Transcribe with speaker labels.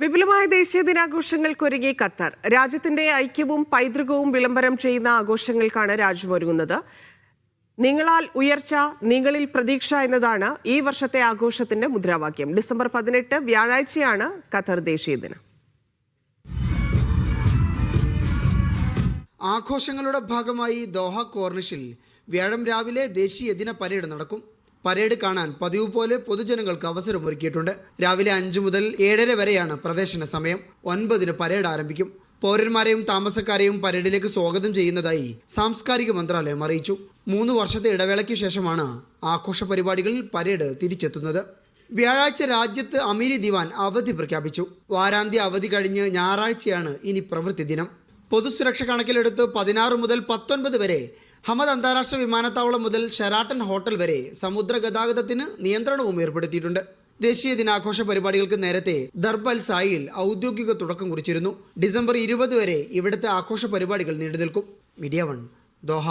Speaker 1: വിപുലമായ ദേശീയ ദിനാഘോഷങ്ങൾക്കൊരുങ്ങി ഖത്തർ. രാജ്യത്തിന്റെ ഐക്യവും പൈതൃകവും വിളംബരം ചെയ്യുന്ന ആഘോഷങ്ങൾക്കാണ് രാജ്യം ഒരുങ്ങുന്നത്. നിങ്ങളാൽ ഉയർച്ച നിങ്ങളിൽ പ്രതീക്ഷ എന്നതാണ് ഈ വർഷത്തെ ആഘോഷത്തിന്റെ മുദ്രാവാക്യം. ഡിസംബർ പതിനെട്ട് വ്യാഴാഴ്ചയാണ് ഖത്തർ ദേശീയ ദിനം.
Speaker 2: ആഘോഷങ്ങളുടെ ഭാഗമായി ദോഹ കോർണിഷിൽ വ്യാഴം രാവിലെ ദേശീയ ദിന പരേഡ് നടക്കും. പരേഡ് കാണാൻ പതിവ് പോലെ പൊതുജനങ്ങൾക്ക് അവസരമൊരുക്കിയിട്ടുണ്ട് രാവിലെ അഞ്ചു മുതൽ ഏഴര വരെയാണ് പ്രവേശന സമയം. ഒൻപതിന് പരേഡ് ആരംഭിക്കും. പൗരന്മാരെയും താമസക്കാരെയും പരേഡിലേക്ക് സ്വാഗതം ചെയ്യുന്നതായി സാംസ്കാരിക മന്ത്രാലയം അറിയിച്ചു. മൂന്ന് വർഷത്തെ ഇടവേളയ്ക്ക് ശേഷമാണ് ആഘോഷ പരിപാടികളിൽ പരേഡ് തിരിച്ചെത്തുന്നത്. വ്യാഴാഴ്ച രാജ്യത്ത് അമീരി ദിവാൻ അവധി പ്രഖ്യാപിച്ചു. വാരാന്ത്യ അവധി കഴിഞ്ഞ് ഞായറാഴ്ചയാണ് ഇനി പ്രവൃത്തി ദിനം. പൊതുസുരക്ഷ കണക്കിലെടുത്ത് പതിനാറ് മുതൽ പത്തൊൻപത് വരെ ഹമദ് അന്താരാഷ്ട്ര വിമാനത്താവളം മുതൽ ഷെറാട്ടൻ ഹോട്ടൽ വരെ സമുദ്ര ഗതാഗതത്തിന് നിയന്ത്രണവും ഏർപ്പെടുത്തിയിട്ടുണ്ട്. ദേശീയ ദിനാഘോഷ പരിപാടികൾക്ക് നേരത്തെ ദർബൽ സായിൽ ഔദ്യോഗിക തുടക്കം കുറിച്ചിരുന്നു. ഡിസംബർ ഇരുപത് വരെ ഇവിടുത്തെ ആഘോഷ പരിപാടികൾ നീണ്ടുനിൽക്കും. Media one Doha.